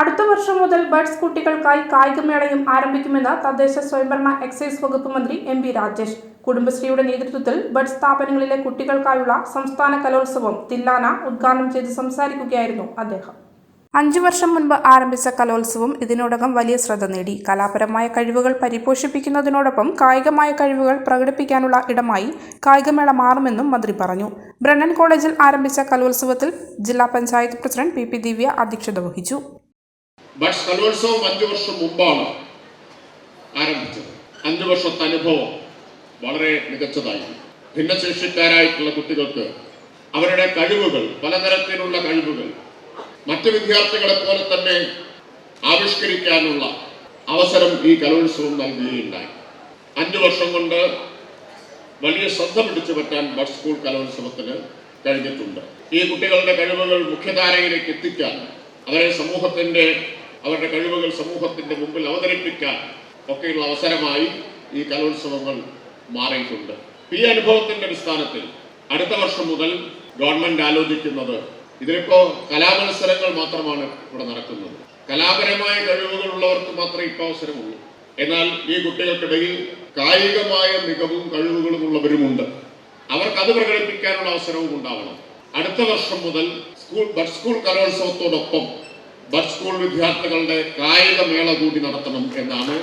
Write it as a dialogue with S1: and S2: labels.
S1: അടുത്ത വർഷം മുതൽ ബഡ്സ് കുട്ടികൾക്കായി കായികമേളയും ആരംഭിക്കുമെന്ന് തദ്ദേശ സ്വയംഭരണ എക്സൈസ് വകുപ്പ് മന്ത്രി എം പി രാജേഷ്. കുടുംബശ്രീയുടെ നേതൃത്വത്തിൽ ബഡ്സ് സ്ഥാപനങ്ങളിലെ കുട്ടികൾക്കായുള്ള സംസ്ഥാന കലോത്സവം തില്ലാന ഉദ്ഘാടനം ചെയ്ത് സംസാരിക്കുകയായിരുന്നു അദ്ദേഹം. അഞ്ചു വർഷം മുൻപ് ആരംഭിച്ച കലോത്സവം ഇതിനോടകം വലിയ ശ്രദ്ധ നേടി. കലാപരമായ കഴിവുകൾ പരിപോഷിപ്പിക്കുന്നതിനോടൊപ്പം കായികമായ കഴിവുകൾ പ്രകടിപ്പിക്കാനുള്ള ഇടമായി കായികമേള മാറുമെന്നും മന്ത്രി പറഞ്ഞു. ബ്രണ്ണൻ കോളേജിൽ ആരംഭിച്ച കലോത്സവത്തിൽ ജില്ലാ panchayat president P P Divya അധ്യക്ഷത വഹിച്ചു.
S2: ബഡ്സ് കലോത്സവം അഞ്ചു വർഷം മുമ്പാണ് ആരംഭിച്ചത്. അഞ്ചു വർഷത്തെ അനുഭവം വളരെ മികച്ചതായി ഭിന്നശേഷിക്കാരായിട്ടുള്ള കുട്ടികൾക്ക് അവരുടെ കഴിവുകൾ പലതരത്തിലുള്ള കഴിവുകൾ മറ്റു വിദ്യാർത്ഥികളെ പോലെ തന്നെ ആവിഷ്കരിക്കാനുള്ള അവസരം ഈ കലോത്സവം നൽകുകയുണ്ടായി. അഞ്ചു വർഷം കൊണ്ട് വലിയ ശ്രദ്ധ പിടിച്ചു പറ്റാൻ ബഡ് സ്കൂൾ കലോത്സവത്തിന് കഴിഞ്ഞിട്ടുണ്ട്. ഈ കുട്ടികളുടെ കഴിവുകൾ മുഖ്യധാരയിലേക്ക് എത്തിക്കാൻ അവരെ സമൂഹത്തിന്റെ അവരുടെ കഴിവുകൾ സമൂഹത്തിന്റെ മുമ്പിൽ അവതരിപ്പിക്കാൻ ഒക്കെയുള്ള അവസരമായി ഈ കലോത്സവങ്ങൾ മാറിയിട്ടുണ്ട്. ഈ അനുഭവത്തിന്റെ അടിസ്ഥാനത്തിൽ അടുത്ത വർഷം മുതൽ ഗവൺമെന്റ് ആലോചിക്കുന്നത് ഇതിലിപ്പോ കലാമത്സരങ്ങൾ മാത്രമാണ് ഇവിടെ നടക്കുന്നത്. കലാപരമായ കഴിവുകളുള്ളവർക്ക് മാത്രമേ ഇപ്പൊ അവസരമുള്ളൂ. എന്നാൽ ഈ കുട്ടികൾക്കിടയിൽ കായികമായ മികവും കഴിവുകളും ഉള്ളവരുമുണ്ട്. അവർക്ക് അത് പ്രകടിപ്പിക്കാനുള്ള അവസരവും ഉണ്ടാവണം. അടുത്ത വർഷം മുതൽ സ്കൂൾ സ്കൂൾ കലോത്സവത്തോടൊപ്പം ബഡ് സ്കൂൾ വിദ്യാർത്ഥികളുടെ കായിക മേള കൂടി നടത്തണം എന്നാണ്